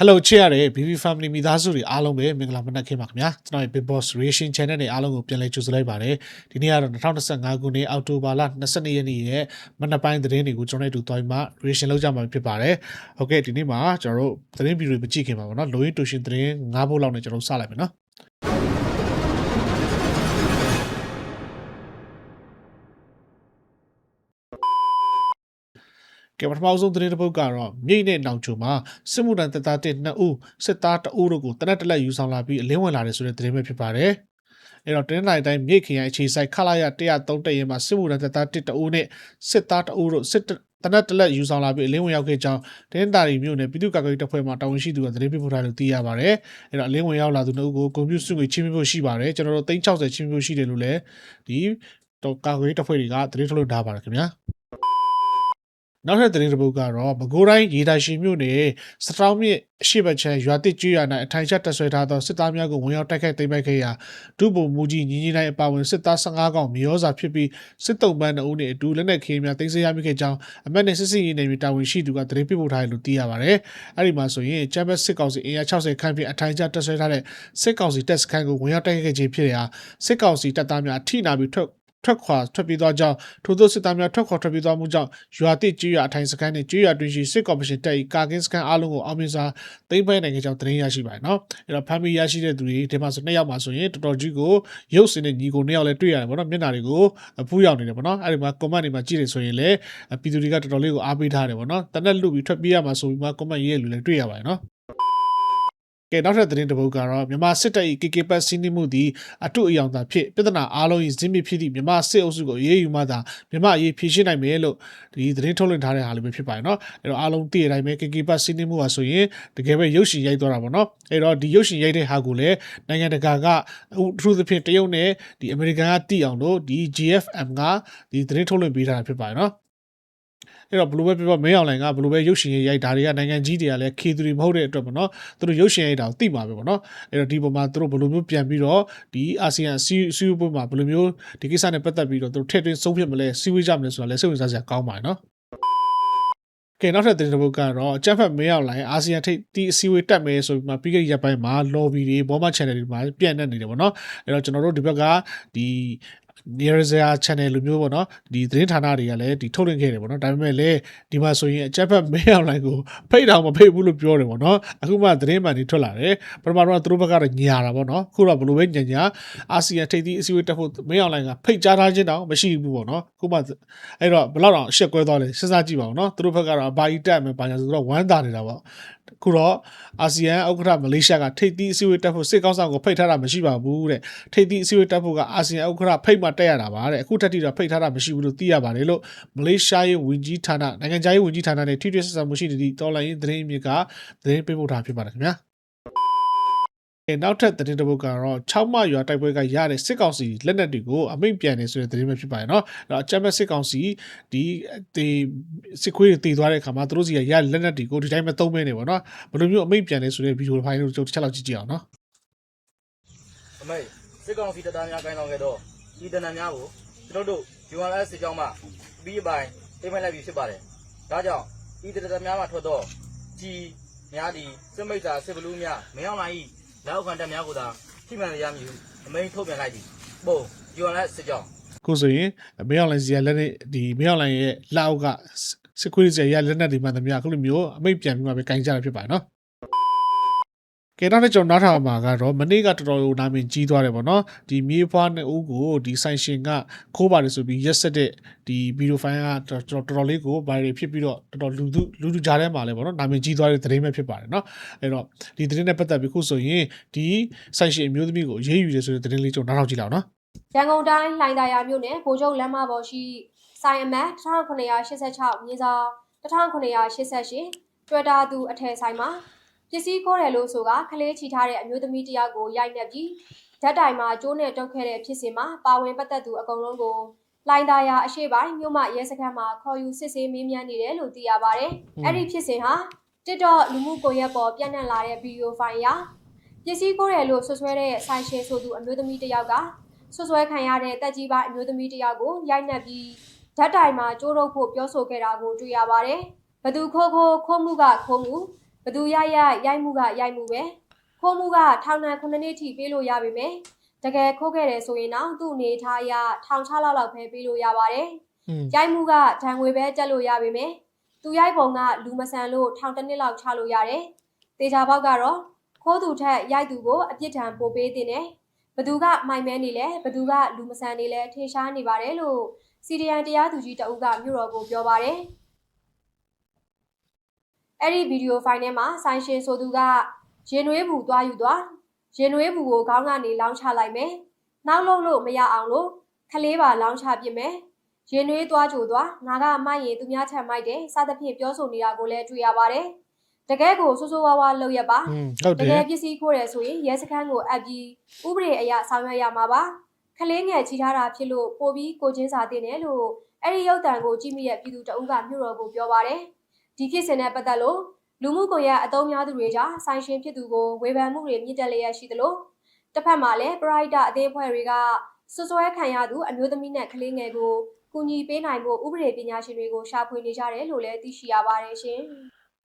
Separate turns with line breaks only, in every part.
Hello ချစ်ရတဲ့ BB Family မိသားစုတွေအားလုံးပဲမင်္ဂလာမနက်ခင်းပါခင်ဗျာကျွန်တော်ရဲ့ Big Boss Reaction Channel နဲ့အားလုံးကိုပြန်လည်ကြိုဆိုလိုက်ပါတယ်ဒီနေ့ကတော့2025ခုနှစ်အောက်တိုဘာလ22ရက်နေ့ရဲ့မနက်ပိုင်းသတင်းတွေကိုကျွန်တော်တို့တွားပြီးမှ Reaction လုပ်ကြမှာဖြစ်ပါတယ်ဟုတ်ကဲ့ဒီနေ့မှာကျွန်တော်တို့သတင်းဗီဒီယိုမကြည့်ခင်ပါဘောနော်လိုရင်းတူရှင်သတင်း၅ဘုတ်လောက်နဲ့ကျွန်တော်တို့စလိုက်မယ်နော် ကဲပထမဆုံးသတင်းတစ်ပုဒ်ကတော့မြိတ်နဲ့နောင်ချုံမှာစစ်မှုထမ်းတပ်သားတစ်နှစ်ဦးစစ်သားတအုပ်တို့ကိုတနက်တလက်ယူဆောင်လာပြီးအလင်းဝင်လာတယ်ဆိုတဲ့သတင်းပဲဖြစ်ပါတယ်။အဲ့တော့တင်းနိုင်တိုင်းမြိတ်ခရိုင်အခြေဆိုင်ခလာရ103တက်ရင်မှာစစ်မှုထမ်းတပ်သားတစ်တအုပ်နဲ့စစ်သားတအုပ်တို့စစ်တနက်တလက်ယူဆောင်လာပြီးအလင်းဝင်ရောက်ခဲ့ကြောင်းတင်းတာရီမြို့နယ်ပြည်သူ့ကာကွယ်ရေးတပ်ဖွဲ့မှတာဝန်ရှိသူကသတင်းပေးပို့ထားလို့သိရပါတယ်။အဲ့တော့အလင်းဝင်ရောက်လာသူတို့ကိုကွန်ပျူတာစုငွေချင်းပြဖို့ရှိပါတယ်။ကျွန်တော်တို့360ချင်းပြဖို့ရှိတယ်လို့လည်းဒီတော့ကာကွယ်ရေးတပ်ဖွဲ့တွေကသတင်းထုတ်လို့ထားပါတယ်ခင်ဗျာ။ နောက်ထပ်သတင်းတစ်ပုဒ်ကတော့မကိုးတိုင်းရေတာရှိမြို့နယ်စတောင်းမြစ်အရှိတ်ချမ်းရွာတစ်ကျွရ၌အထိုင်ချတက်ဆွဲထားသောစစ်သားများကိုဝင်ရောက်တိုက်ခိုက်သိမ်းပိုက်ခဲ့ရာဒုဗိုလ်မှူးကြီးညီညီတိုင်းအပါအဝင်စစ်သား15ကောင်မြေရောစာဖြစ်ပြီးစစ်တုံးပန်း2ဦးနဲ့အတူလက်နက်ခင်းများတင်ဆက်ရမိခဲ့ကြောင်းအမတ်နဲ့စစ်စစ်ရေးနယ်မြေတာဝန်ရှိသူကသတင်းပေးပို့ထားတယ်လို့သိရပါတယ်။အဲဒီမှာဆိုရင်ချမ်ဘတ်စစ်ကောင်စီအင်အား60ခန့်ဖြင့်အထိုင်ချတက်ဆွဲထားတဲ့စစ်ကောင်စီတပ်စခန်းကိုဝင်ရောက်တိုက်ခိုက်ခဲ့ခြင်းဖြစ်ရာစစ်ကောင်စီတပ်သားများအထိနာပြီးထွက် ထွက်ခွာထွက်ပြေးသွားကြောင်းထို့သောစစ်သားများထွက်ခွာထွက်ပြေးသွားမှုကြောင့်ရွာတိကျွရအထိုင်စခန်းနဲ့ကျွရတွင်ရှိစစ်ကော်မရှင်တပ်၏ကာကင်းစခန်းအားလုံးကိုအောင်မြင်စွာသိမ်းပိုက်နိုင်ခဲ့ကြောင်းသတင်းရရှိပါတယ်နော်အဲ့တော့ဖမ်းမိရရှိတဲ့သူတွေဒီမှာဆိုနှစ်ယောက်မှာဆိုရင်တော်တော်ကြီးကိုရုပ်စင်နဲ့ညီကိုနှစ်ယောက်လည်းတွေ့ရတယ်ပေါ့နော်မျက်နှာတွေကိုဖူးရောက်နေတယ်ပေါ့နော်အဲ့ဒီမှာ comment တွေမှာကြည့်နေဆိုရင်လည်းပြည်သူတွေကတော်တော်လေးကိုအားပေးထားတယ်ပေါ့နော်တနက်လူပြီးထွက်ပြေးရမှာဆိုပြီးမှ comment ရေးရလူလည်းတွေ့ရပါတယ်နော် ကဲနောက်ထပ်သတင်းတစ်ပုဒ်ကတော့မြန်မာစစ်တပ်၏ KK ပတ်စီးနှင်းမှုသည်အတုအယောင်သာဖြစ်ပြဿနာအားလုံး၏ဇင်းမြစ်ဖြစ်သည့်မြန်မာစစ်အုပ်စုကိုအေးအေးယူမှသာမြန်မာအရေးဖြေရှင်းနိုင်မယ်လို့ဒီသတင်းထုတ်လွှင့်ထားတဲ့အားလေးပဲဖြစ်ပါတယ်နော်အဲ့တော့အားလုံးသိတဲ့အတိုင်းပဲ KK ပတ်စီးနှင်းမှုဟာဆိုရင်တကယ်ပဲရုပ်ရှင်ရိုက်သွားတာပေါ့နော်အဲ့တော့ဒီရုပ်ရှင်ရိုက်တဲ့ဟာကိုလည်းနိုင်ငံတကာကအထူးသဖြင့်တရုတ်နဲ့ဒီအမေရိကန်ကတိအောင်လို့ဒီ GFM ကဒီသတင်းထုတ်လွှင့်ပေးထားတာဖြစ်ပါတယ်နော် အဲ့တော့ဘလို့ပဲပြောမင်းအောင်လိုင်ကဘလို့ပဲရုပ်ရှင်ရိုက်ဒါတွေကနိုင်ငံကြီးတွေကလည်းခေသူတွေမဟုတ်တဲ့အတွက်ပေါ့နော်သူတို့ရုပ်ရှင်ရိုက်တာကိုသိမှာပဲပေါ့နော်အဲ့တော့ဒီပုံမှာသူတို့ဘလို့မျိုးပြန်ပြီးတော့ဒီအာဆီယံစီစီးပွားမှာဘလို့မျိုးဒီကိစ္စနဲ့ပတ်သက်ပြီးတော့သူတို့ထည့်သွင်းဆုံးဖြတ်မလဲစီးပွားကြမလဲဆိုတာလည်းစိတ်ဝင်စားစရာကောင်းပါတယ်နော်ကဲနောက်ထပ်သတင်းတစ်ပုဒ်ကတော့အကြက်ဖက်မင်းအောင်လိုင်အာဆီယံထိပ်တီးအစည်းအဝေးတက်မယ်ဆိုပြီးမှပြီးခဲ့တဲ့ရက်ပိုင်းမှာ lobby တွေဘောမ channel တွေမှာပြန့်နှံ့နေတယ်ပေါ့နော်အဲ့တော့ကျွန်တော်တို့ဒီဘက်ကဒီ Nearza channel လိုမျိုးပေါ့နော်ဒီသတင်းဌာနတွေကလည်းဒီထုတ်လွှင့်ခဲ့တယ်ပေါ့နော်ဒါပေမဲ့လည်းဒီမှာဆိုရင်အချက်ဖက်မင်းအောင်လိုင်းကိုဖိတ်တောင်မဖိတ်ဘူးလို့ပြောတယ်ပေါ့နော်အခုမှသတင်းမှန်တွေထွက်လာတယ်ပထမတော့သူတို့ဘက်ကတော့ညာတာပေါ့နော်အခုတော့ဘလို့ပဲညာညာအာဆီယံထိပ်သီးအစည်းအဝေးတက်ဖို့မင်းအောင်လိုင်းကဖိတ်ကြားထားခြင်းတောင်မရှိဘူးပေါ့နော်အခုမှအဲ့တော့ဘယ်လောက်တောင်အရှက်ကွဲသွားလဲစဉ်းစားကြည့်ပါဦးနော်သူတို့ဘက်ကတော့ဘာကြီးတက်မယ်ဘာညာဆိုတော့ဝမ်းသာနေတာပေါ့ ခုတော့အာဆီယံဥက္ကဋ္ဌမလေးရှားကထိပ်သီးအစည်းအဝေးတက်ဖို့စစ်ကောင်းဆောင်ကိုဖိတ်ထားတာမရှိပါဘူးတဲ့ထိပ်သီးအစည်းအဝေးတက်ဖို့ကအာဆီယံဥက္ကဋ္ဌဖိတ်မှတက်ရတာပါတဲ့အခုထက်ထိတော့ဖိတ်ထားတာမရှိဘူးလို့သိရပါတယ်လို့မလေးရှားရဲ့ဝန်ကြီးဌာနနိုင်ငံခြားရေးဝန်ကြီးဌာနနဲ့ထိတွေ့ဆက်ဆံမှုရှိတဲ့ဒီတော်လိုင်းရေးသတင်းအမြစ်ကသတင်းပေးပို့ထားဖြစ်ပါတယ်ခင်ဗျာ ။အဲနောက်ထပ်သတင်းတစ်ပုဒ်ကတော့6မရွာတိုက်ပွဲကရတဲ့စစ်ကောင်စီလက်နက်တွေကိုအမိန့်ပြန်နေဆိုတဲ့သတင်းပဲဖြစ်ပါတယ်နော်။အဲ့တော့အကြမ်းဖက်စစ်ကောင်စီဒီဒီစစ်ခွေးတွေတည်သွားတဲ့အခါမှာသူတို့စီကရလက်နက်တွေကိုဒီတိုင်းမသုံးမဲနေပေါ့နော်။ဘယ်လိုမျိုးအမိန့်ပြန်နေဆိုတဲ့ဗီဒီယိုဖိုင်လေးကိုကျွန်တော်တစ်ချက်လောက်ကြည့်ကြည့်အောင်နော်။
အမိန့်စစ်ကောင်စီတပ်သားများကိုင်းဆောင်ခဲ့တော့ဤတနံများကိုကျွန်တော်တို့ UNS စစ်ကြောင်းမှပြီးပိုင်အိမ်မက်လိုက်ပြီးဖြစ်ပါတယ်။ဒါကြောင့်ဤတနံများမှာထွက်တော့ကြီးများသည့်စစ်မိတ်သာစစ်ဘလူးများမင်းအောင်လာ၏ လက်အောက်ခံတပ်များကိုသာထိမှန်ရမည်ဟုအမိန်ထုတ်ပြန်လိုက်သည်။ပုံ UNS စစ်ကြောင်း
ခုဆိုရင်မင်းအောင်လိုင်းစီကလက်နဲ့ဒီမင်းအောင်လိုင်းရဲ့လက်အောက်ကစစ်ခွေးစီကရလက်နက်တွေမှန်သမျှအခုလိုမျိုးအမိတ်ပြန်ပြီးမှပဲကင်ကြတာဖြစ်ပါတယ်เကဲနောက်တစ်ကြောင်နောက်ထောင်မှာကတော့မနေ့ကတော်တော်နာမည်ကြီးသွားတယ်ပေါ့နော်ဒီမြေဖွားနှစ်ဦးကိုဒီဆိုင်ရှင်ကခိုးပါတယ်ဆိုပြီးရက်စက်တဲ့ဒီဗီဒီယိုဖိုင်ကတော်တော်လေးကိုဗိုင်ရဖြစ်ပြီးတော့တော်တော်လူသူလူလူကြားထဲမှာလဲပေါ့နော်နာမည်ကြီးသွားတဲ့သတင်းပဲဖြစ်ပါတယ်နော်အဲ့တော့ဒီသတင်းနဲ့ပတ်သက်ပြီးခုဆိုရင်ဒီဆိုင်ရှင်အမျိုးသမီးကိုရေးယူတယ်ဆိုတဲ့သတင်းလေးကြောင့်နောက်ထောင်ကြည့်လောက်နော်
ရန်ကုန်တိုင်းလှိုင်သာယာမြို့နယ်ဗိုလ်ချုပ်လမ်းမပေါ်ရှိဆိုင်အမတ်1986မြေစာ1988 Twitter သူအထယ်ဆိုင်မှာ ပစ္စည်းခိုးတယ်လို့ဆိုကခလေးချီထားတဲ့အမျိုးသမီးတယောက်ကိုရိုက်နှက်ပြီးဓာတ်တိုင်မှာကျိုးနဲ့တုတ်ခဲ့တဲ့ဖြစ်စဉ်မှာပါဝင်ပတ်သက်သူအကုန်လုံးကိုလှိုင်သာယာအရှိပိုင်းမြို့မရဲစခန်းမှာခေါ်ယူစစ်ဆေးမေးမြန်းနေတယ်လို့သိရပါတယ်။အဲ့ဒီဖြစ်စဉ်ဟာ TikTok လူမှုကွန်ရက်ပေါ်ပြန့်နှံ့လာတဲ့ဗီဒီယိုဖိုင်အရပစ္စည်းခိုးတယ်လို့ဆွဆွဲတဲ့ဆိုင်ရှင်ဆိုသူအမျိုးသမီးတယောက်ကဆွဆွဲခံရတဲ့တက်ကြီးပိုင်းအမျိုးသမီးတစ်ယောက်ကိုရိုက်နှက်ပြီးဓာတ်တိုင်မှာကျိုးတော့ဖို့ပြောဆိုခဲ့တာကိုတွေ့ရပါတယ်။ဘသူခိုးခိုးခိုးမှုကခိုးမှု ဘသူရရရိုက်မှုကရိုက်မှုပဲခိုးမှုကထောင်ဒဏ်9နှစ်ထိပေးလို့ရပါမယ်တကယ်ခိုးခဲ့တယ်ဆိုရင်တော့သူ့အနေထားအရထောင်6လောက်လောက်ပဲပေးလို့ရပါတယ်
อืม
ရိုက်မှုကဒဏ်ငွေပဲတက်လို့ရပါမယ်သူရိုက်ပုံကလူမဆန်လို့ထောင်တစ်နှစ်လောက်ချလို့ရတယ်တေချာပေါက်ကတော့ခိုးသူထက်ရိုက်သူကိုအပြစ်ဒဏ်ပိုပေးတင်တယ်ဘသူကမိုင်မဲနေလဲဘသူကလူမဆန်နေလဲထင်ရှားနေပါတယ်လို့စီဒီအန်တရားသူကြီးတအုပ်ကမြို့တော်ကိုပြောပါတယ် အဲ့ဒီဗီဒီယိုဖိုင်ထဲမှာဆိုင်ရှင်ဆိုသူကရင်နွေးဘူးသွားယူသွားရင်နွေးဘူးကိုခေါင်းကနေလောင်းချလိုက်မယ်။နောက်လုံးလို့မရအောင်လို့ခလေးပါလောင်းချပစ်မယ်။ရင်နွေးသွားကြိုသွားငါကမိုက်ရင်သူများချက်မိုက်တယ်စသဖြင့်ပြောဆိုနေတာကိုလည်းတွေ့ရပါတယ်။တကယ်ကိုဆိုးဆိုးဝါးဝါလုပ်ရပါ
อืมဟုတ်
တ
တယ်
ကယ်ပစ္စည်းခိုးတယ်ဆိုရင်ရဲစခန်းကိုအပ်ပြီးဥပဒေအရဆောင်ရွက်ရမှာပါခလေးငယ်ချီထားတာဖြစ်လို့ပို့ပြီးကိုချင်းစာတင်တယ်လို့အဲ့ဒီရုပ်တံကိုကြည့်မိတဲ့ပြည်သူတအုပ်ကမြို့တော်ကိုပြောပါတယ် ဒီဖြစ်စဉ်နဲ့ပတ်သက်လို့လူမှုကွန်ရက်အသုံးများသူတွေကြားဆိုင်ရှင်ဖြစ်သူကိုဝေဖန်မှုတွေမြင့်တက်လျက်ရှိသလိုတစ်ဖက်မှာလည်းပရိုက်တာအသေးအဖွဲ့တွေကစွစွဲခံရသူအမျိုးသမီးနဲ့ကလေးငယ်ကိုကူညီပေးနိုင်ဖို့ဥပဒေပညာရှင်တွေကိုရှာဖွေနေကြတယ်လို့လည်းသိရှိရပါတယ်ရှင်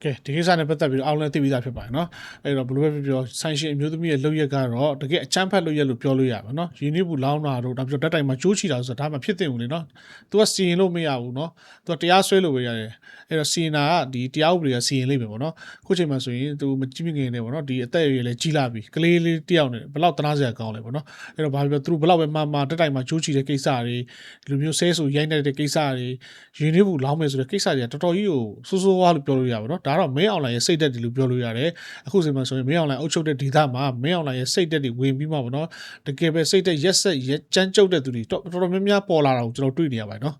ကဲဒီကိစ္စနဲ့ပတ်သက်ပြီးတော့အောင်လည်းသိပြီးသားဖြစ်ပါတယ်เนาะအဲ့တော့ဘယ်လိုပဲပြောပြောဆိုင်ရှင်အမျိုးသမီးရဲ့လုပ်ရက်ကတော့တကယ်အချမ်းဖက်လုပ်ရက်လို့ပြောလို့ရပါเนาะရင်းနှီးဘူးလောင်းတာတို့ဒါပြောဓာတ်တိုင်မှာကြိုးချီတာဆိုတာဒါမှဖြစ်တဲ့ဦးလေเนาะ तू ကစီရင်လို့မရဘူးเนาะ तू ကတရားစွဲလို့ပဲရတယ်အဲ့တော့စီရင်တာကဒီတရားဥပဒေကစီရင်လိမ့်မယ်ပေါ့เนาะခုချိန်မှာဆိုရင် तू မကြည့်မငင်နေပေါ့เนาะဒီအသက်အရွယ်လည်းကြီးလာပြီကလေးလေးတယောက်နဲ့ဘယ်လောက်တနာစရာကောင်းလဲပေါ့เนาะအဲ့တော့ဘာပြောသူတို့ဘယ်လောက်ပဲမှမှဓာတ်တိုင်မှာကြိုးချီတဲ့ကိစ္စတွေဒီလိုမျိုးဆဲဆိုရိုက်နေတဲ့ကိစ္စတွေရင်းနှီးဘူးလောင်းမယ်ဆိုတဲ့ကိစ္စတွေကတော်တော်ကြီးကိုစိုးစိုးဝါးလို့ပြောလို့ရပါတော့ ဒါတော့မင်းအွန်လိုင်းရဲ့စိတ်သက်တယ်လို့ပြောလို့ရတယ်အခုချိန်မှာဆိုရင်မင်းအွန်လိုင်းအုပ်ချုပ်တဲ့ဒေသမှာမင်းအွန်လိုင်းရဲ့စိတ်သက်တွေဝင်ပြီးမှပေါ့နော်တကယ်ပဲစိတ်သက်ရက်ဆက်ရက်ကြမ်းကြုတ်တဲ့သူတွေတော်တော်တော်များများပေါ်လာတာကိုကျွန်တော်တွေ့နေရပါတယ်နော်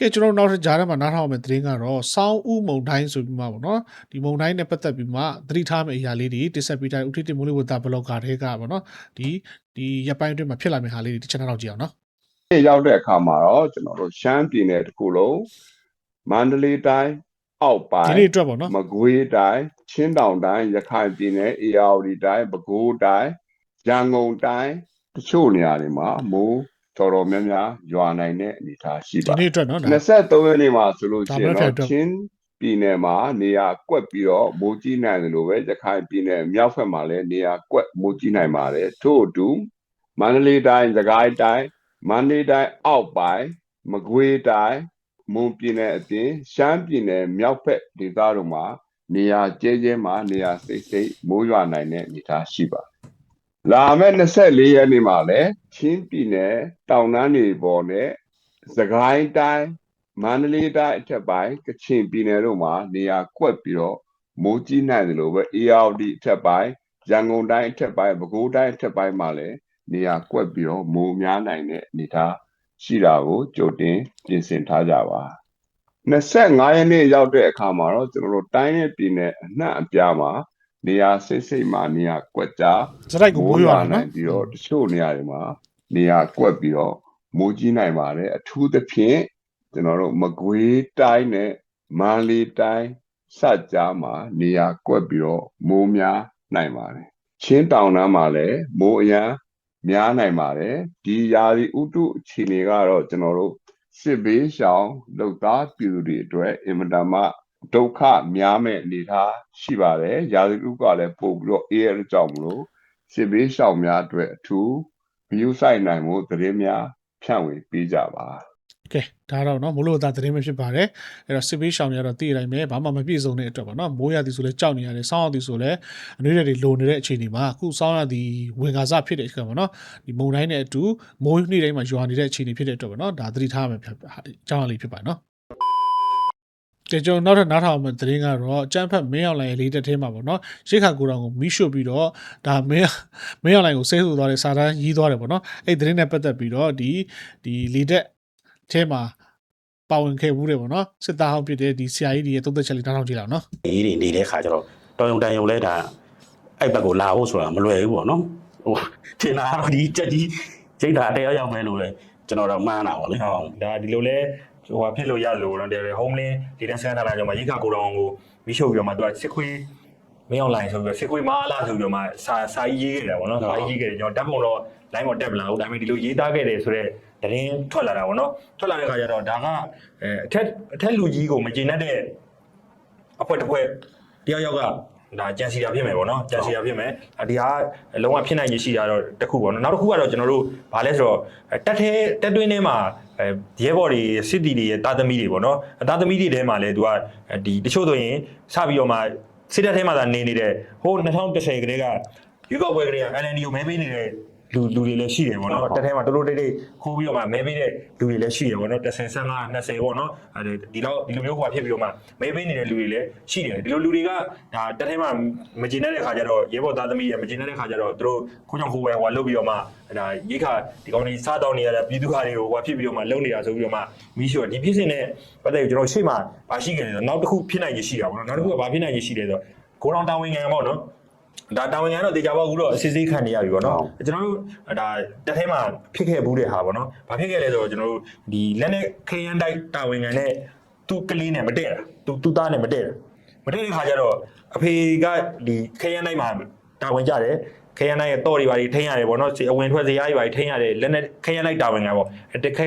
ကဲကျွန်တော်နောက်ထပ်ဂျားထဲမှာနားထောင်အောင်မယ့်သတင်းကတော့စောင်းဥမုံတိုင်းဆိုပြီးမှပေါ့နော်ဒီမုံတိုင်းနဲ့ပတ်သက်ပြီးမှသတိထားမယ့်အရာလေးတွေတစ်ဆက်ပြီးတိုင်းဥထိတိမိုးလေးဝတာဘလော့ဂါတွေကပေါ့နော်ဒီဒီရပ်ပိုင်းအတွင်းမှာဖြစ်လာမယ့်ဟာလေးတွေတစ်ချက်နောက်ကြည့်အောင်နော်
နေ့ရောက်တဲ့အခါမှာတော့ကျွန်တော်တို့ရှမ်းပြည်နယ်တစ်ခုလုံးမန္တလေးတိုင်း အောက်ပိုင်း
ဒီနေ့အတွက်ပေါ့နော်
မကွေးတိုင်းချင်းတောင်တိုင်းရခိုင်ပြည်နယ်အေရဝတီတိုင်းပဲခူးတိုင်းရန်ကုန်တိုင်းတချို့နေရာတွေမှာမိုးတော်တော်များများရွာနိုင်တဲ့အနေအထားရှိ
ဒီ
ပါ
နေ့အတွက်နော်ဒါ
23ရက်နေ့မှာဆိုလို့ရှိရင်
ဒါမှမဟုတ်
တော့ချင်းပြည်နယ်မှာနေရာကွက်ပြီးတော့မိုးကြီးနိုင်တယ်လို့ပဲရခိုင်ပြည်နယ်မြောက်ဘက်မှာလည်းနေရာကွက်မိုးကြီးနိုင်ပါတယ်ထို့အတူမန္တလေးတိုင်းစကိုင်းတိုင်းမန္တလေးတိုင်းအောက်ပိုင်းမကွေးတိုင်း မွန်ပြည်နယ်အပြင်ရှမ်းပြည်နယ်မြောက်ဘက်ဒေသတို့မှာနေရာကျဲကျဲမှာနေရာစိတ်စိတ်မိုးရွာနိုင်တဲ့အနေအထားရှိပါတယ်လာမယ့်24ရက်နေ့မှာလည်းချင်းပြည်နယ်တောင်တန်းတွေပေါ်နဲ့စကိုင်းတိုင်းမန္တလေးတိုင်းအထက်ပိုင်းကချင်ပြည်နယ်တို့မှာနေရာကွက်ပြီးတော့မိုးကြီးနိုင်တယ်လို့ပဲ ARD အထက်ပိုင်းရန်ကုန်တိုင်းအထက်ပိုင်းပဲခူးတိုင်းအထက်ပိုင်းမှာလည်းနေရာကွက်ပြီးတော့မိုးများနိုင်တဲ့အနေအထား ရှိတာကိုကြိုတင်ပြင်ဆင်ထားကြပါ25ရက်နေ့ရောက်တဲ့အခါမှာတော့ကျွန်တော်တို့တိုင်းရဲ့ပြည်နယ်အနှံ့အပြားမှာနေရာစိတ်စိတ်မှာနေရာကွက်ကြား
စရိုက်ကိုမိုးရွာတယ်
နို
နော်
င်ပြီးတော့တချို့နေရာတွေမှာနေရာကွက်ပြီးတော့မိုးကြီးနိုင်ပါတယ်အထူးသဖြင့်ကျွန်တော်တို့မကွေးတိုင်းနဲ့မန္တလေးတိုင်းစကြားမှာနေရာကွက်ပြီးတော့မိုးများနိုင်ပါတယ်ချင်းတောင်တန်းမှာလည်းမိုးအရန် များနိုင်ပါတယ်ဒီယာရီဥတုအခြေအနေကတော့ကျွန်တော်တို့စစ်ဘေးရှောင်လုပ်သားပြည်သူတွေအတွက်အင်မတန်မှဒုက္ခများမဲ့အနေအထားရှိပါတယ်ယာရီဥတုကလည်းပို့ပြီးတော့အေးရတဲ့ကြောင့်မလို့စစ်ဘေးရှောင်များအတွက်အထူးဂရုစိုက်နိုင်မှုသတင်းများဖြန့်ဝေပေးကြပါ
ကဲဒါတော့เนาะမိုးလေဝသသတင်းပဲဖြစ်ပါတယ်အဲ့တော့စစ်ဘေးရှောင်တွေကတော့သိရတိုင်းပဲဘာမှမပြည့်စုံတဲ့အတွက်ပေါ့เนาะမိုးရသည်ဆိုလဲကြောက်နေရတယ်စောင်းရသည်ဆိုလဲအနွေးတွေလိုနေတဲ့အခြေအနေမှာအခုစောင်းရသည်ဝင်ကားစဖြစ်တဲ့အခါပေါ့เนาะဒီမုန်တိုင်းနဲ့အတူမိုးနေ့တိုင်းမှာရွာနေတဲ့အခြေအနေဖြစ်တဲ့အတွက်ပေါ့เนาะဒါသတိထားရမယ်ဖြစ်အကြောင်းအလေးဖြစ်ပါတယ်เนาะကဲကျွန်တော်နောက်ထပ်နားထောင်မယ့်သတင်းကတော့အကျန်းဖက်မင်းအောင်လိုင်ရဲ့လေးတက်ထဲမှာပေါ့နော်ရိတ်ခါကိုတောင်ကိုမီးရှို့ပြီးတော့ဒါမင်းမင်းအောင်လိုင်ကိုဆဲဆူသွားတဲ့စာတန်းရီးသွားတယ်ပေါ့နော်အဲ့ဒီသတင်းနဲ့ပတ်သက်ပြီးတော့ဒီဒီလေးတက် ထဲမှာပါဝင်ခဲ့ဘူးတယ်ပေါ့နော်စစ်သားဟောင်းဖြစ်တဲ့ဒီဆရာကြီးတွေရဲ့သုံးသက်ချက်လေးနားထောင်ကြည့်လောက်နော်
အေးတွေနေတဲ့ခါကျတော့တော်ရုံတန်ရုံလဲဒါအဲ့ဘက်ကိုလာဖို့ဆိုတာမလွယ်ဘူးပေါ့နော်ဟိုထင်တာကတော့ဒီချက်ကြီးချိန်တာတရားရောက်မယ်လို့လဲကျွန်တော်တော့မှန်းတာပေါ့လေ
ဟုတ်ဒါဒီလိုလဲဟိုဟာဖြစ်လို့ရလို့တော့တယ် home link ဒီတန်းစကန်ထားလာကြမှာရိခါကိုတော်ကိုမိရှုပ်ပြီးတော့မှသူကစစ်ခွေးမင်း online ဆိုပြီးတော့စစ်ခွေးမအားလားဆိုပြီးတော့မှစာစာရေးခဲ့တာပေါ့နော်စာရေးခဲ့တယ်ကျွန်တော်ဓာတ်ပုံတော့ line ပေါ်တက်မလာဘူးဒါပေမဲ့ဒီလိုရေးသားခဲ့တယ်ဆိုတော့ တရင်ထွက်လာတာပေါ့နော်ထွက်လာတဲ့ခါကျတော့ဒါကအဲအထက်အထက်လူကြီးကိုမကျေနပ်တဲ့အဖွဲ့တစ်ဖွဲ့တယောက်ယောက်ကဒါကြံစီတာဖြစ်မယ်ပေါ့နော်ကြံစီတာဖြစ်မယ်အဒီဟာလုံးဝဖြစ်နိုင်ရရှိတာတော့တစ်ခုပေါ့နော်နောက်တစ်ခုကတော့ကျွန်တော်တို့ဗာလဲဆိုတော့တက်ထဲတက်တွင်းထဲမှာအဲရဲဘော်တွေစစ်တီတွေတာသမီတွေပေါ့နော်တာသမီတွေထဲမှာလည်းသူကဒီတချို့ဆိုရင်စပြီးတော့မှစစ်တပ်ထဲမှာသာနေနေတဲ့ဟို2010ကလေးကရွေးကောက်ပွဲကလေးက LND ကိုမဲပေးနေတဲ့ လူလူတွေလည်းရှိတယ်ပေါ့နော်တက်ထဲမှာတိုးတိုးတိတ်တိတ်ခိုးပြီးတော့မှမဲပေးတဲ့လူတွေလည်းရှိတယ်ပေါ့နော်10 15 20ပေါ့နော်အဲဒီလောက်ဒီလိုမျိုးဟိုဖြစ်ပြီးတော့မှမဲပေးနေတဲ့လူတွေလည်းရှိတယ်ဒီလိုလူတွေကဒါတက်ထဲမှာမကျင်တဲ့ခါကျတော့ရဲဘော်သားသမီးရမကျင်တဲ့ခါကျတော့သူတို့ခိုးကြောင်ခိုးဝဲဟိုလုပ်ပြီးတော့မှဒါရိခါဒီကောင်ကြီးစားတောင်းနေရတဲ့ပြည်သူခါတွေကိုဟိုဖြစ်ပြီးတော့မှလုံနေတာဆိုပြီးတော့မှမီးရှို့ဒီဖြစ်စဉ်နဲ့ပတ်သက်ပြီးကျွန်တော်ရှေ့မှာပါရှိခဲ့တယ်နောက်တစ်ခုဖြစ်နိုင်ရရှိတာပေါ့နော်နောက်တစ်ခုကဘာဖြစ်နိုင်ရရှိလဲဆိုတော့ကိုရောင်တာဝန်ခံပေါ့နော် ဒါတာဝန်ခံတော့တေချာပေါက်ကူတော့အစစ်စစ်ခံနေရပြီပေါ့နော်ကျွန်တော်တို့ဒါတက်ထဲမှာဖြစ်ခဲ့ဘူးတဲ့ဟာပေါ့နော်ဘာဖြစ်ခဲ့လဲဆိုတော့ကျွန်တော်တို့ဒီလက်နဲ့ခရမ်းတိုက်တာဝန်ခံနဲ့သူ့ကလေးနဲ့မတည့်တာသူသူ့သားနဲ့မတည့်တာမတည့်တဲ့ခါကျတော့အဖေကဒီခရမ်းတိုက်မှာတာဝန်ကြတယ်ခရမ်းတိုက်ရဲ့တော့တွေပါတွေထိန်းရတယ်ပေါ့နော်အဝင်ထွက်စရာတွေပါတွေထိန်းရတယ်လက်နဲ့ခရမ်းတိုက်တာဝန်ခံပေါ့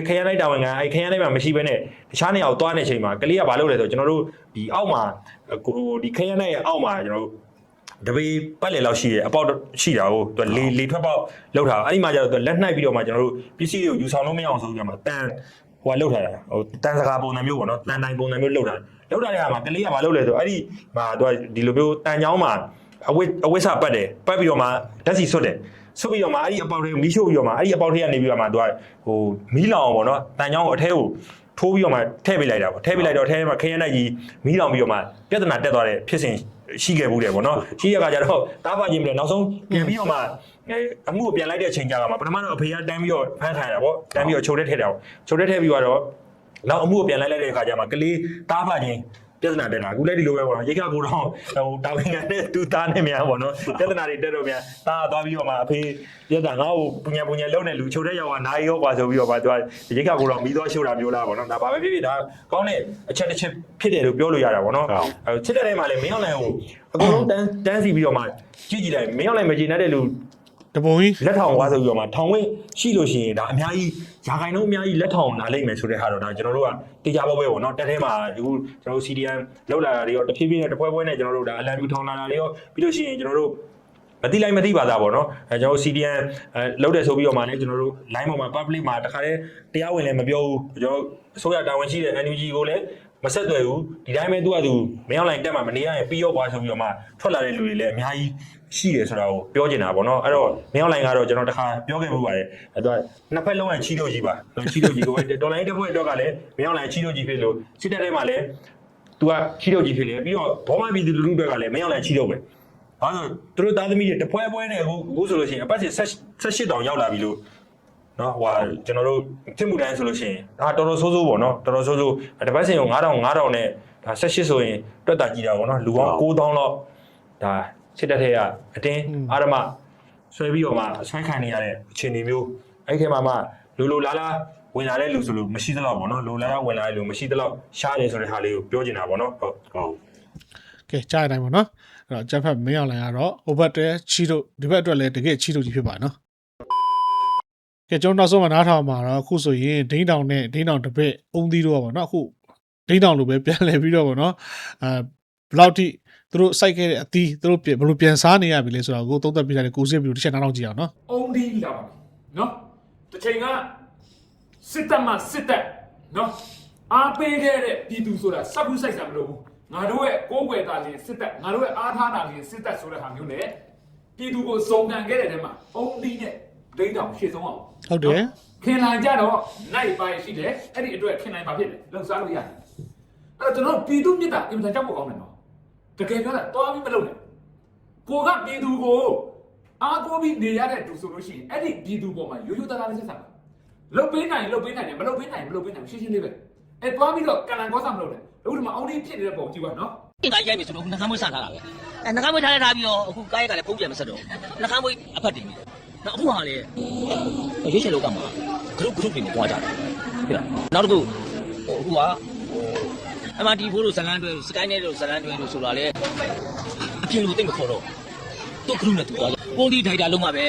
ခရမ်းတိုက်တာဝန်ခံအဲခရမ်းတိုက်မှာမရှိဘဲနဲ့တခြားနေရာကိုသွားနေချိန်မှာကလေးကဘာလုပ်လဲဆိုတော့ကျွန်တော်တို့ဒီအောက်မှာကိုဒီခရမ်းတိုက်ရဲ့အောက်မှာကျွန်တော်တို့ တပေပတ်လေလောက်ရှိတယ်အပေါက်ရှိတာကိုသူလေလေထွက်ပေါက်လောက်ထားအဲ့ဒီမှာကျတော့သူလက်နှိုက်ပြီးတော့မှကျွန်တော်တို့ပစ္စည်းတွေကိုယူဆောင်လို့မရအောင်ဆိုပြီးတော့မှတန်ဟိုကလောက်ထားတာဟိုတန်စကားပုံစံမျိုးပေါ့နော်တန်တိုင်းပုံစံမျိုးလောက်ထားလောက်ထားတဲ့အခါမှာကလေးကမလုပ်လဲဆိုအဲ့ဒီမှာသူကဒီလိုမျိုးတန်ချောင်းမှာအဝိအဝိဆပတ်တယ်ပတ်ပြီးတော့မှဓာတ်စီဆွတ်တယ်ဆွတ်ပြီးတော့မှအဲ့ဒီအပေါက်တွေမီးရှို့ပြီးတော့မှအဲ့ဒီအပေါက်တွေကနေပြီးတော့မှသူကဟိုမီးလောင်အောင်ပေါ့နော်တန်ချောင်းကိုအထဲကိုထိုးပြီးတော့မှထည့်ပေးလိုက်တာပေါ့ထည့်ပေးလိုက်တော့အထဲမှာခရမ်းနိုင်ကြီးမီးလောင်ပြီးတော့မှပြဿနာတက်သွားတဲ့ဖြစ်စဉ် ရှိခဲ့ဘူးတယ်ပေါ့နော်ရှိရကကြတော့တားပါခြင်းပြီးတော့နောက်ဆုံးပြန်ပြီးတော့မှအဲအမှုကိုပြန်လိုက်တဲ့အချိန်ကြာမှာပထမတော့အဖေကတန်းပြီးတော့ဖမ်းထားတာပေါ့တန်းပြီးတော့ချုပ်တဲ့ထည့်တယ်ပေါ့ချုပ်တဲ့ထည့်ပြီးတော့နောက်အမှုကိုပြန်လိုက်လိုက်တဲ့အခါကျမှကလေးတားပါခြင်း ပြဿနာတက်တာအခုလည်းဒီလိုပဲပေါ့နော်ရိတ်ခါကိုတော့ဟိုတာဝန်ခံတဲ့သူသားနဲ့များပေါ့နော်ပြဿနာတွေတက်တော့များတားသွားပြီးတော့မှအဖေပြဿနာငါ့ကိုပညာပညာလုံးတဲ့လူချုပ်တဲ့ရောက်ကနိုင်ရောပါဆိုပြီးတော့ပါသူကရိတ်ခါကိုတော့မီးသွားရှို့တာမျိုးလားပေါ့နော်ဒါဘာပဲဖြစ်ဖြစ်ဒါကောင်းတဲ့အချက်တစ်ချက်ဖြစ်တယ်လို့ပြောလို့ရတာပေါ့နော်အဲချစ်တဲ့ထဲမှာလည်းမင်းအောင်လည်းဟိုအကုန်လုံးတန်းတန်းစီပြီးတော့မှကြည့်ကြည့်လိုက်မင်းအောင်လည်းမကြည်နဲ့တဲ့လူ
တပုံကြီး
လက်ထောင်ဝါဆိုပြီးတော့မှထောင်ဝင်းရှိလို့ရှိရင်ဒါအများကြီး ယာခိုင်တော့အများကြီးလက်ထောင်နားလိမ့်မယ်ဆိုတဲ့ဟာတော့ဒါကျွန်တော်တို့ကတေချာဘောပဲပေါ့နော်တက်ထဲမှာအခုကျွန်တော်တို့ CDM လောက်လာတာတွေရောတဖြည်းဖြည်းနဲ့တစ်ပွဲပွဲနဲ့ကျွန်တော်တို့ဒါအလံပြူထောင်လာတာတွေရောပြီးလို့ရှိရင်ကျွန်တော်တို့မတိလိုက်မတိပါသားပေါ့နော်အဲကျွန်တော်တို့ CDM အဲလောက်တယ်ဆိုပြီးတော့မှလည်းကျွန်တော်တို့ line ပေါ်မှာ public မှာတခါတည်းတရားဝင်လည်းမပြောဘူးကျွန်တော်အစိုးရတာဝန်ရှိတဲ့ NUG ကိုလည်း မဆက်သွယ်ဘူးဒီတိုင်းပဲသူကသူမင်းအောင်လိုင်းတက်မှာမနေရရင်ပြီးရောပွားဆိုပြီးတော့မှထွက်လာတဲ့လူတွေလည်းအများကြီးရှိတယ်ဆိုတာကိုပြောချင်တာပေါ့နော်အဲ့တော့မင်းအောင်လိုင်းကတော့ကျွန်တော်တခါပြောခဲ့မှုပါတယ်အဲ့တော့နှစ်ဖက်လုံးကချီလို့ကြီးပါချီလို့ကြီးကိုဒေါ်လာတစ်ဖွဲ့အတွက်ကလည်းမင်းအောင်လိုင်းချီလို့ကြီးဖြစ်လို့စစ်တပ်ထဲမှာလည်းသူကချီလို့ကြီးဖြစ်လေပြီးတော့ဘောမပြည်သူလူထုတွေကလည်းမင်းအောင်လိုင်းချီလို့ပဲဘာလို့သူတို့သားသမီးတွေတပွဲပွဲနဲ့အခုအခုဆိုလို့ရှိရင်အပတ်စဉ်18တောင်ရောက်လာပြီလို့ နော်ဟိုဟာကျွန်တော်တို့ဖြစ်မှုတိုင်းဆိုလို့ရှိရင်ဒါတော်တော်ဆိုးဆိုးပေါ့နော်တော်တော်ဆိုးဆိုးတစ်ပတ်စဉ်ကို9000 9000နဲ့ဒါ18ဆိုရင်တွက်တာကြည့်တာပေါ့နော်လူပေါင်း9000လောက်ဒါစစ်တပ်ထဲကအတင်းအာရမဆွဲပြီးတော့မှဆွဲခံနေရတဲ့အခြေအနေမျိုးအဲ့ဒီမှာမှလူလူလာလာဝင်လာတဲ့လူဆိုလို့မရှိသလောက်ပေါ့နော်လူလာလာဝင်လာတဲ့လူမရှိသလောက်ရှားတယ်ဆိုတဲ့ဟာလေးကိုပြောချင်တာပေါ့နော်ဟုတ်
ဟုတ်
ကဲကြားရတိုင်းပေါ့နော်အဲ့တော့ဂျက်ဖက်မင်းအောင်လိုင်ကတော့ဟိုဘက်တဲချီတို့ဒီဘက်အတွက်လည်းတကယ်ချီတို့ကြီးဖြစ်ပါနော် ကဲကျွန်တော်နောက်ဆုံးမှနားထောင်မှာတော့အခုဆိုရင်ဒိန်းတောင်နဲ့ဒိန်းတောင်တစ်ပက်အုံသီးတော့ပါနော်အခုဒိန်းတောင်လိုပဲပြန်လဲပြီးတော့ပေါ့နော်အဲဘယ်လောက်ထိသူတို့စိုက်ခဲ့တဲ့အသီးသူတို့ဘယ်လိုပြန်စားနေရပြီလဲဆိုတော့ကိုသုံးသက်ပြတဲ့ကိုစစ်ပြီးတစ်ချက်နားထောင်ကြည့်အောင်နော်
အုံဒီလာပါနော်တစ်ချိန်ကစစ်တပ်မှစစ်တပ်နော်အားပေးခဲ့တဲ့ပြည်သူဆိုတာစက်ခုစိုက်ဆံမလို့ဘူးငါတို့ရဲ့ကိုးကွယ်တာလေးစစ်တပ်ငါတို့ရဲ့အားထားတာလေးစစ်တပ်ဆိုတဲ့ဟာမျိုးနဲ့ပြည်သူကိုစုံကန်ခဲ့တဲ့ထဲမှာအုံဒီနဲ့ဒိန်းတောင်ရှေ့ဆုံးအောင်
ဟုတ်တယ်
ခင်လိုက်ကြတော့နိုင်ပိုင်းရှိတယ်အဲ့ဒီအတွက်ခင်နိုင်ပါဖြစ်တယ်လုံစားလို့ရတယ်အဲ့တော့ကျွန်တော်ပြည်သူမြစ်တာအင်မတန်ကြောက်ဖို့ကောင်းတယ်နော်တကယ်ပြောတာတွားပြီးမလုပ်နဲ့ကိုကပြည်သူကိုအားကိုးပြီးနေရတဲ့သူဆိုလို့ရှိရင်အဲ့ဒီပြည်သူပေါ်မှာရိုးရိုးသားသားလေးဆက်ဆံပါလုတ်ပေးနိုင်လုတ်ပေးနိုင်တယ်မလုတ်ပေးနိုင်မလုတ်ပေးနိုင်ရှင်းရှင်းလေးပဲအဲ့တွားပြီးတော့ကန်လန်ကောစားမလုပ်နဲ့အခုဒီမှာအောင်းလေးဖြစ်နေတဲ့ပုံကြည့်ပါနော်
ဒီကားရိုက်ပြီဆိုတော့နှကမ်းမွေးစထားတာပဲအဲနှကမ်းမွေးထားလိုက်ထားပြီးတော့အခုကားရိုက်ကလည်းဖုံးပြန်မဆက်တော့နှကမ်းမွေးအဖက်တင်ပြီ နောက်အခုဟာလေရွေးချယ်လောက်ကမှာဂရုဂရုတွေနဲ့တွားကြတယ်ဟုတ်လားနောက်တစ်ခုဟိုအခုကအမတီဖိုးလို့ဇလန်းတွဲစကိုင်းနဲ့လို့ဇလန်းတွဲလို့ဆိုတာလေအပြင်လို့တိတ်မခေါ်တော့သူ့ဂရုနဲ့သူတွားကြပုံဒီထိုက်တာလုံးမှာပဲ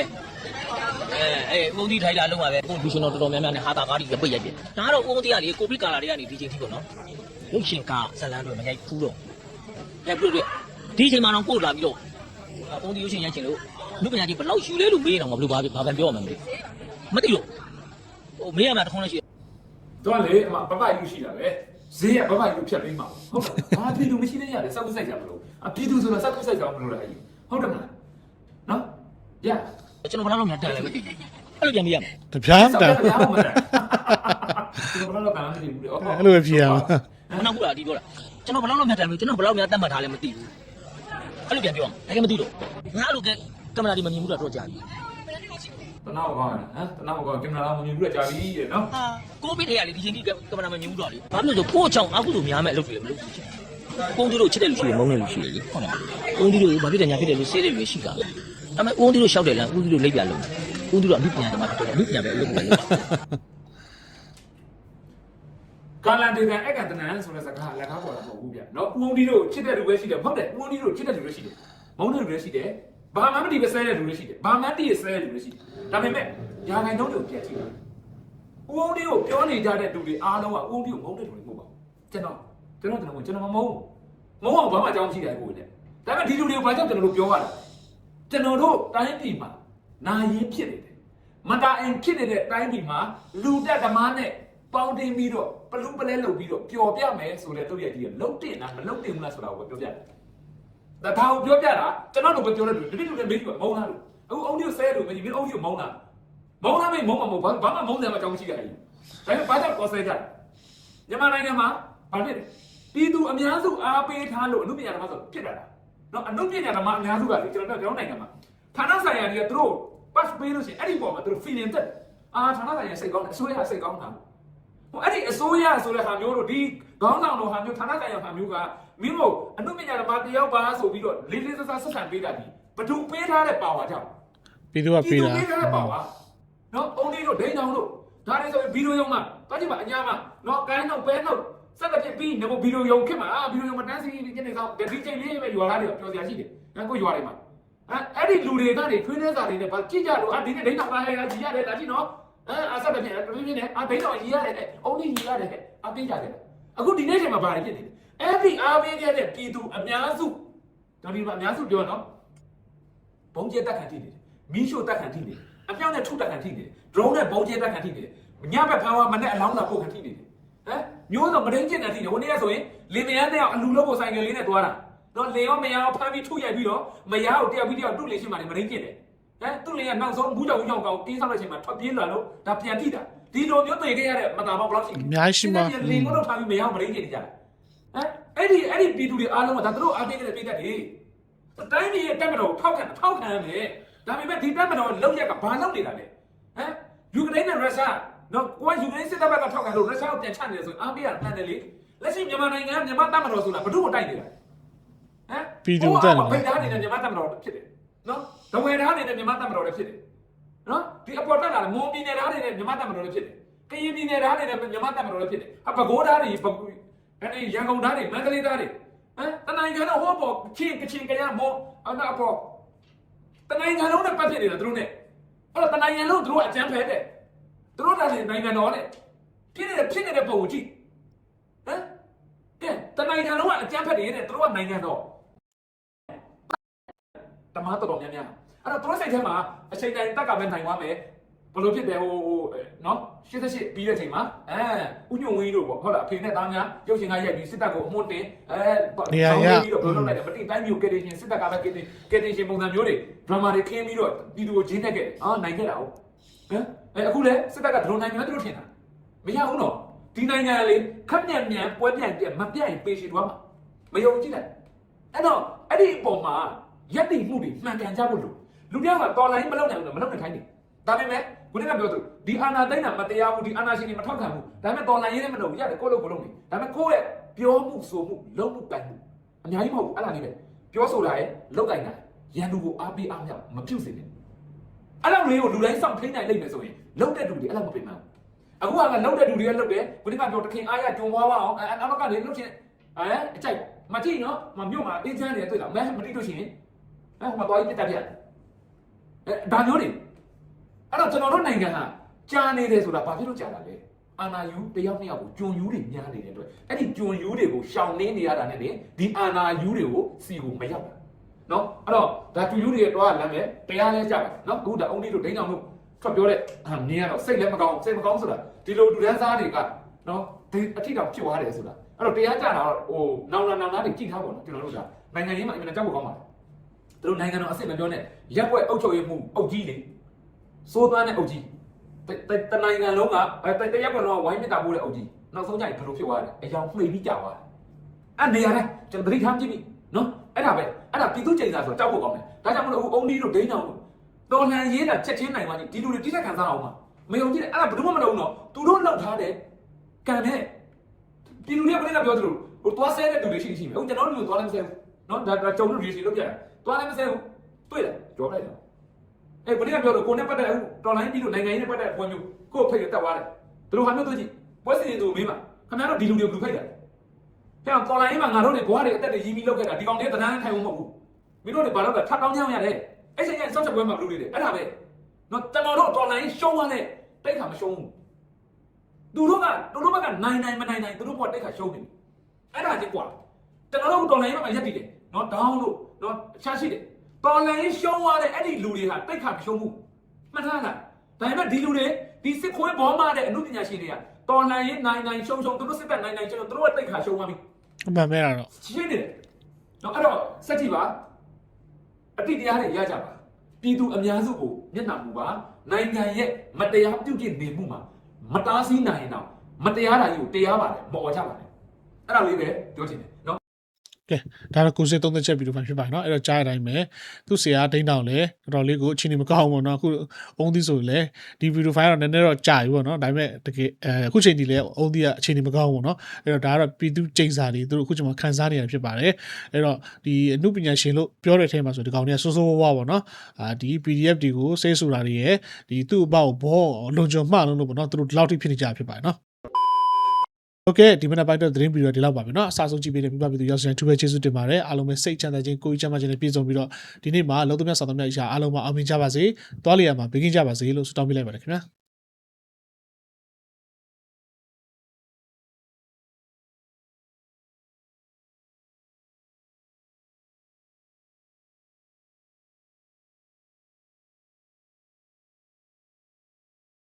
အဲအဲပုံဒီထိုက်တာလုံးမှာပဲကိုလူရှင်တော်တော်တော်များများနဲ့ဟာတာကားတွေပိတ်ရိုက်တယ်ဒါကတော့ပုံဒီကလေကိုဗစ်ကာလာတွေကနေဒီချိန်ထိပေါ့နော်ရုပ်ရှင်ကဇလန်းတွဲမရိုက်ဘူးတော့အဲ့ပြည့်ပြည့်ဒီအချိန်မှာတော့ကိုယ်လာပြီးတော့ပုံတီရုပ်ရှင်ရိုက်ချင်လို့ လူပညာကြီးဘယ်လောက်ယူလဲလို့မေးရင်တော့ဘယ်လိုဘာဘာပြောရမလဲမသိလို့ဟိုမေးရမှာတခုနဲ့ရှိ
တော့လေအမဘဘယူရှိတာပဲဈေးကဘဘယူဖြတ်ပေးမှာဟုတ်တယ်ဘာပြည်သူမရှိတဲ့ရတယ်စောက်စိုက်ကြမလို့အပြည်သူဆိုတာစောက်စိုက်ကြမလို့လားအဲ့ဟုတ်တယ်မလားနော်ရ
ကျွန်တော်ဘယ်လောက်များတက်လဲမသိဘူးအဲ့လိုပြန်ပြရမယ်
တပြားမတန်
ကျွန်တော်ဘယ်တော့ကမ်းနေဘူးလေ
အဲ့လိုပဲဖြစ်ရမှာ
မနောက်ဘူးလားဒီပြောတာကျွန်တော်ဘယ်လောက်များတက်လဲကျွန်တော်ဘယ်လောက်များတက်မှတ်ထားလဲမသိဘူးအဲ့လိုပြန်ပြောရမယ်တကယ်မသိလို့ငါအဲ့လိုက ကင်မရာဒီမမြင်ဘူးလားတော့ကြာပြီ
တနာကောင်းဟမ်တနာကောင်းကင်မရာမမြင်ဘူးကြာပြီတဲ့နော်
ဟာကိုဗစ်ထဲကလေဒီချိန်ကြီးကင်မရာမမြင်ဘူးတော့လေဘာလို့လဲဆိုကိုယ့်ချောင်းအခုလိုများမဲ့အလုပ်တွေမလုပ်ဘူးချင်ပုံတီတို့ချစ်တဲ့လူရှိတယ်မုန်းတဲ့လူရှိတယ်လေဟုတ်လားပုံတီတို့ဘာဖြစ်တယ်ညာဖြစ်တယ်လို့စေးတယ်လူရှိတာဒါပေမဲ့ပုံတီတို့ရှောက်တယ်လားပုံတီတို့လိပ်ပြလုံးပုံတီတို့အမှုပြန်တယ်မှာဖြစ်တယ်အမှုပြန်ပဲအလုပ်ပဲလုပ်ပါ
ကာလန်ဒေကန်အက်ကတနန်ဆိုတဲ့စကားလက်ကားပေါ်တာမဟုတ်ဘူးဗျနော်ဦးအောင်ဒီတို့ချစ်တဲ့လူပဲရှိတယ်ဟုတ်တယ်ဦးအောင်ဒီတို့ချစ်တဲ့လူပဲရှိတယ်မုန်းတဲ့လူပဲရှိတယ် ဘာမှမတည်ပဲဆဲတဲ့လူပဲရှိတယ်ဘာမှတည်ဆဲတဲ့လူပဲရှိတယ်ဒါပေမဲ့ညာခိုင်တော့တို့ပြက်ကြည့်ပါဦးအောင်ဒီကိုပြောနေကြတဲ့လူတွေအားလုံးကဦးအောင်ဒီကိုမုန်းတဲ့လူတွေမဟုတ်ပါဘူးကျွန်တော်ကျွန်တော်ကျွန်တော်မမုန်းမုန်းအောင်ဘာမှအကြောင်းရှိတယ်ကိုယ်နဲ့ဒါပေမဲ့ဒီလူတွေကိုဘာကြောင့်ကျွန်တော်တို့ပြောရတာကျွန်တော်တို့တိုင်းပြည်မှာနာရင်ဖြစ်နေတယ်မတာအင်ဖြစ်နေတဲ့တိုင်းပြည်မှာလူတက်ဓမ္မနဲ့ပေါင်းတင်ပြီးတော့ပလူပလဲလုပ်ပြီးတော့ပျော်ပြမယ်ဆိုတဲ့တုတ်ရကြီးကလုံတင်တာမလုံတင်ဘူးလားဆိုတာကိုပြောပြတယ်။ ဒါဘာကိုပြောပြတာကျွန်တော်တို့ပဲပြောလိုက်လို့ဒီလိုလည်းမေးကြည့်ပါမုန်းလားလို့အခုအုံးဒီကိုဆဲလို့မင်းအုံးဒီကိုမုန်းလားမုန်းလားမေးမုန်းမှာမဟုတ်ဘာဘာမှမုန်းတယ်မကြောင်းရှိတာကြီးဒါပေမဲ့ဘာကြောင့်ကောဆဲကြတယ်မြန်မာနိုင်ငံမှာဘာဖြစ်လဲပြည်သူအများစုအားပေးထားလို့အမှုပညာဓမ္မဆိုဖြစ်တာလားနော်အမှုပညာဓမ္မအများစုကလေကျွန်တော်တို့ကျွန်တော်နိုင်ငံမှာဌာနဆိုင်ရာတွေကသူတို့ pass ပေးလို့ရှိရင်အဲ့ဒီပေါ်မှာသူတို့ feeling တက်အာဌာနဆိုင်ရာစိတ်ကောင်းတယ်အစိုးရစိတ်ကောင်းတာဟိုအဲ့ဒီအစိုးရဆိုတဲ့ဟာမျိုးတို့ဒီ ခေါင်းဆောင်တို့ဟာမျိုးဌာနဆိုင်ရာဟာမျိုးကမင်းတို့အမှုပညာဓမ္မတယောက်ပါဆိုပြီးတော့လေးလေးစားစားဆက်ဆံပေးတာဒီဘသူပေးထားတဲ့ပါဝါကြောင့်
ပြီးတော့ပေးတာ
ဒီလိုပေးထားတဲ့ပါဝါနော်အုံလေးတို့ဒိန်းတောင်တို့ဒါတွေဆိုရင်ဗီဒီယိုရုံမှာတွားကြည့်ပါအညာမှာနော်ကိုင်းတော့ပဲတော့စက်တစ်ပြစ်ပြီးနေမို့ဗီဒီယိုရုံခင်မှာဗီဒီယိုရုံမှာတန်းစီညနေဆောင်ဒီချိန်လေးပဲရွာလာတယ်ပြောစရာရှိတယ်ငါကိုရွာတွေမှာအဲအဲ့ဒီလူတွေကနေထွေးနေစာတွေနဲ့ဗာကြည့်ကြလို့အာဒီနေ့ဒိန်းတောင်ပါဟဲ့ကြီးရတယ်လာကြည့်နော်အဲအဆက်တစ်ပြစ်ပြင်းပြင်းနဲ့အာဒိန်းတောင်ကြီးရတယ်တဲ့အုံလေးကြီးရတယ်အပေးကြတယ် အခုဒီနေ့ချိန်မှာဗာတွေဖြစ်နေတယ်အဲ့ဒီအားပေးခဲ့တဲ့ပြည်သူအများစုဒါဒီမှာအများစုပြောနော်ဘုံကျက်တက်ခံထိနေတယ်မီးရှို့တက်ခံထိနေတယ်အပြောင်းနဲ့ထုတက်ခံထိနေတယ် drone နဲ့ဘုံကျက်တက်ခံထိနေတယ်ညဘက်ဖမ်းဝါမနဲ့အလောင်းလာပို့ခံထိနေတယ်ဟမ်မျိုးစုံမရင်းကျင်တဲ့ထိနေဟိုနေ့ကဆိုရင်လင်မယားနဲ့အလူလို့ကိုဆိုင်ကလေးနဲ့တွားတာတော့လေရောမယားဖမ်းပြီးထုရိုက်ပြီးတော့မယားကိုတယောက်ပြီးတယောက်တုတ်လေရှိမှနေမရင်းကျင်တယ်ဟမ်သူ့လေကနောက်ဆုံးဘူးကြောင်ဘူးကြောင်ကောင်တင်းဆောက်တဲ့အချိန်မှာထွက်ပြေးလာလို့ဒါပြန်ထိတာ ဒီလိုမျိုးတွေ့ခဲ့ရတဲ့မတာပေါက်ဘယ်လောက်ရှိလဲ
အများကြီးရှိမှာ
လင်ကတော့ထားပြီးမရအောင်မရင်းကျင်နေကြတယ်ဟမ်အဲ့ဒီအဲ့ဒီပြည်သူတွေအားလုံးကဒါသူတို့အားပေးခဲ့တဲ့ပြည်သက်တွေတိုင်းပြည်ရဲ့တက်မတော်ထောက်ခံထောက်ခံရမယ်ဒါပေမဲ့ဒီတက်မတော်လောက်ရက်ကဘာလောက်နေတာလဲဟမ်ယူကရိန်းနဲ့ရုရှားနော်ကိုကယူကရိန်းစစ်တပ်ဘက်ကထောက်ခံလို့ရုရှားကိုပြန်ချနေတယ်ဆိုရင်အားပေးရတာတယ်လေလက်ရှိမြန်မာနိုင်ငံမြန်မာတက်မတော်ဆိုတာဘယ်သူ့ကိုတိုက်နေတာဟမ်
ပြည်သူတက်နေ
ဗိတ်သားနေတဲ့မြန်မာတက်မတော်ဖြစ်တယ်နော်ဒဝေသားနေတဲ့မြန်မာတက်မတော်လည်းဖြစ်တယ် နော်ဒီအပေါ်တက်လာတယ်မွန်ပြည်နယ်သားနေတဲ့မြန်မာတက်မတော်လည်းဖြစ်တယ်ကရင်ပြည်နယ်သားနေတဲ့မြန်မာတက်မတော်လည်းဖြစ်တယ်အပကိုးသားတွေပကူအဲ့ဒီရန်ကုန်သားတွေမန္တလေးသားတွေဟမ်တနိုင်ငံတော့ဟောပေါ်ချင်းကချင်းကရမောအနာပေါ်တနိုင်ငံလုံးနဲ့ပတ်ဖြစ်နေတာသူတို့နဲ့အဲ့တော့တနိုင်ငံလုံးသူတို့အကြမ်းဖက်တဲ့သူတို့တာနိုင်ငံတော်နဲ့ဖြစ်နေတဲ့ဖြစ်နေတဲ့ပုံကိုကြည့်ဟမ်ကဲတနိုင်ငံလုံးကအကြမ်းဖက်နေတယ်သူတို့ကနိုင်ငံတော်တမားတော်တော်များများ အဲ့တော့သူတို့စိတ်ထဲမှာအချိန်တိုင်းတက်ကပဲနိုင်သွားမယ်ဘယ်လိုဖြစ်တယ်ဟိုဟိုနော်88ပြီးတဲ့ချိန်မှာအဲဥညွန့်ဝင်းတို့ပေါ့ဟုတ်လားအဖေနဲ့သားများရုပ်ရှင်ကရိုက်ပြီးစစ်တပ်ကိုအမှုတင်အဲပြီးတော့ဘယ်လိုလုပ်လိုက်တယ်မတိတိုင်းမျိုးကယ်တင်ရှင်စစ်တပ်ကပဲကယ်တင်ကယ်တင်ရှင်ပုံစံမျိုးတွေဒရမာတွေခင်းပြီးတော့ပြည်သူကိုဂျင်းတက်ခဲ့အာနိုင်ခဲ့တာဟုတ်ဟမ်အဲအခုလဲစစ်တပ်ကဒရုန်းနိုင်မှသူတို့ထင်တာမရဘူးနော်ဒီနိုင်ငံလေခက်မြန်မြန်ပွဲပြန်ပြမပြတ်ရင်ပေးရှိသွားမှာမယုံကြည်လိုက်အဲ့တော့အဲ့ဒီအပေါ်မှာရက်တည်မှုတွေမှန်ကန်ကြဖို့လို့ လူတယောက်ကတော်လိုင်းမလုပ်နိုင်ဘူးမလုပ်နိုင်ခိုင်းတယ်ဒါပေမဲ့ခုနကပြောသူဒီအာနာသိမ့်တာမတရားဘူးဒီအာနာရှင်တွေမထောက်ခံဘူးဒါပေမဲ့တော်လိုင်းရေးလည်းမလုပ်ဘူးရတယ်ကိုလို့ကိုလို့နေဒါပေမဲ့ကိုယ့်ရဲ့ပြောမှုဆိုမှုလုပ်မှုပိုင်မှုအများကြီးမဟုတ်ဘူးအဲ့ဒါလေးပဲပြောဆိုတာရဲ့လုပ်တိုင်းတာရန်သူကိုအားပေးအားမြောက်မပြုတ်စေနဲ့အဲ့လိုလေးကိုလူတိုင်းစောင့်ထိန်းနိုင်လိမ့်မယ်ဆိုရင်လုပ်တဲ့လူတွေအဲ့လိုမပြင်မှန်းအခုကလည်းလုပ်တဲ့လူတွေကလုပ်တယ်ခုနကပြောတခင်အားရကြုံသွားအောင်အဲ့နောက်ကနေလုပ်ချင်အဲအကြိုက်မကြည့်နော်မမြို့မှာအေးချမ်းနေတွေ့လားမဲမတိလို့ရှိရင်အဲဟိုမှာသွားပြီးပြတ်တက်ပြတ် အဲဒါမျိုးတွေအဲ့တော့ကျွန်တော်တို့နိုင်ငံဟာကြာနေတယ်ဆိုတာဘာဖြစ်လို့ကြာတာလဲအာနာယူတယောက်နှစ်ယောက်ကိုဂျွန်ယူတွေများနေတဲ့အတွက်အဲ့ဒီဂျွန်ယူတွေကိုရှောင်နေနေရတာနဲ့လေဒီအာနာယူတွေကိုစီကိုမရောက်ဘူးနော်အဲ့တော့ဒါဂျွန်ယူတွေတွားလမ်းပဲတရားလဲကြပါနော်အခုဒါအုံဒီတို့ဒိန်းအောင်တို့ထွက်ပြောတဲ့အမြင်ကတော့စိတ်လည်းမကောင်းစိတ်မကောင်းဆိုတာဒီလိုလူဒန်းစားတွေကနော်ဒီအထိတောင်ဖြစ်သွားတယ်ဆိုတာအဲ့တော့တရားကြတာတော့ဟိုနောင်နာနောင်နာတွေကြည့်ထားပါတော့ကျွန်တော်တို့ကနိုင်ငံရေးမှာအင်မတန်ကြောက်ဖို့ကောင်းပါတယ် သူတို့နိုင်ငံတော်အစ်စ်မပြောနဲ့ရက်ွက်အုပ်ချုပ်ရေးမှုအုပ်ကြီးလေစိုးသွမ်းတဲ့အုပ်ကြီးတတနိုင်ငံလုံးကတတရက်ကတော့ဝိုင်းမြစ်တာပိုးတဲ့အုပ်ကြီးနောက်ဆုံးကျရင်ဘယ်လိုဖြစ်သွားလဲအယောင်မှိတ်ပြီးကြာသွားတယ်အဲ့နေရာလဲကျွန်တော်သတိထားကြည့်ပြီနော်အဲ့ဒါပဲအဲ့ဒါပြည်သူချိန်စားဆိုတော့ကြောက်ဖို့ကောင်းတယ်ဒါကြောင့်မလို့အခုအုံဒီတို့ဒိန်းအောင်တို့တော်လှန်ရေးတာချက်ချင်းနိုင်သွားပြီဒီလူတွေတိကျခံစားအောင်ပါမယုံကြည်တယ်အဲ့ဒါဘယ်သူမှမလုပ်ဘူးနော်သူတို့လောက်ထားတယ်ကံနဲ့ပြည်လူတွေကဘယ်နဲ့ပြောသလိုဟိုသွားဆဲတဲ့လူတွေရှိရှိမယ်ဟုတ်ကျွန်တော်တို့သွားလည်းမဆဲဘူးနော်ဒါဒါကြုံလို့ဒီစီလုပ်ပြတယ် သွားလည်းမဆဲဘူးတွေ့လားကြော်လိုက်တာအဲ့ဘယ်နဲ့ပြောလို့ကိုနဲ့ပတ်သက်အခုတော်လိုင်းပြီးလို့နိုင်ငံရေးနဲ့ပတ်သက်ပွဲမျိုးကို့ဖိတ်ရတက်သွားတယ်သူတို့ဟာမျိုးတို့ကြည့်ပွဲစီရင်သူမင်းပါခင်ဗျားတို့ဒီလူတွေကိုဘယ်လိုဖိတ်တာလဲဟဲ့တော်လိုင်းရေးမှာငါတို့တွေဘွားတွေအသက်တွေရီးပြီးလောက်ခဲ့တာဒီကောင်တွေတန်းတန်းထိုင်အောင်မဟုတ်ဘူးမင်းတို့တွေဘာလို့လဲထပ်တောင်းကြအောင်ရတယ်အဲ့ဆိုင်ကစောက်ချက်ပွဲမှာဘယ်လိုလုပ်လဲအဲ့ဒါပဲနော်ကျွန်တော်တို့တော်လိုင်းရှုံးသွားတဲ့တိတ်ခါမရှုံးဘူးသူတို့ကသူတို့ဘက်ကနိုင်နိုင်မနိုင်နိုင်သူတို့ဘက်ကတိတ်ခါရှုံးနေတယ်အဲ့ဒါကြီးကွာကျွန်တော်တို့တော်လိုင်းရေးမှာရက်တည်တယ်နော်ဒေါင်းလို့ နော်အခြားရှိတယ်တော်လိုင်းရှုံးသွားတဲ့အဲ့ဒီလူတွေဟာတိတ်ခါမရှုံးဘူးမှတ်ထားလားဒါပေမဲ့ဒီလူတွေဒီစစ်ခွေးဘောမတဲ့အမှုပညာရှင်တွေကတော်လိုင်းရေးနိုင်နိုင်ရှုံးရှုံးသူတို့စစ်တပ်နိုင်နိုင်ကျွန်တော်တို့ကတိတ်ခါရှုံးသွားပြီ
အမှန်ပဲတာတော့
ရှင်းနေတယ်နော်အဲ့တော့စက်ကြည့်ပါအတိတရားတွေရကြပါပြည်သူအများစုကိုမျက်နှာမူပါနိုင်ငံရဲ့မတရားပြုတ်ပြစ်နေမှုမှာမတားဆီးနိုင်ရင်တော့မတရားတာကြီးကိုတရားပါတယ်မော်ကြပါတယ်အဲ့ဒါလေးပဲပြောချင်တယ်နော်
ကဲဒါတော့ကိုစစ်သုံးသက်ချက်ဗီဒီယိုဖိုင်ဖြစ်ပါတယ်เนาะအဲ့တော့ကြားရတိုင်းပဲသူ့ဆရာဒိန်းတောင်လည်းတော်တော်လေးကိုအချိန်ကြီးမကောင်းဘူးပေါ့เนาะအခုအုံးသီးဆိုရင်လည်းဒီဗီဒီယိုဖိုင်ကတော့နည်းနည်းတော့ကြာပြီပေါ့เนาะဒါပေမဲ့တကယ်အဲအခုချိန်ကြီးလည်းအုံးသီးကအချိန်ကြီးမကောင်းဘူးပေါ့เนาะအဲ့တော့ဒါကတော့ပြည်သူကျိန်စာတွေသူတို့အခုချိန်မှာခန်းစားနေရဖြစ်ပါတယ်အဲ့တော့ဒီအမှုပညာရှင်လို့ပြောတဲ့အထက်မှာဆိုဒီကောင်တွေကစိုးစိုးဝါးဝါးပေါ့เนาะအာဒီ PDF တွေကိုစေးဆိုတာတွေရဲ့ဒီသူ့အပေါ့ဘောလုံခြုံမှလို့လို့ပေါ့เนาะသူတို့ဒီလောက်ထိဖြစ်နေကြဖြစ်ပါတယ်เนาะ โอเคဒီမနက်ပိုင်းတော့သတင်းပြီးတော့ဒီလောက်ပါပဲเนาะအစားဆုံးကြည့်ပေးတဲ့မိဘပြည်သူရောက်စံတူပဲကျေးဇူးတင်ပါတယ်အားလုံးပဲစိတ်ချမ်းသာခြင်းကိုယ်ကြီးချမ်းသာခြင်းနဲ့ပြည့်စုံပြီးတော့ဒီနေ့မှာလုံးသမ ्या ဆောင်သမ ्या အရာအားလုံးမှာအောင်မြင်ကြပါစေတွားလျာမှာဘေးကင်းကြပါစေလို့ဆုတောင်းပေးလိုက်ပါတယ်ခင်ဗျာ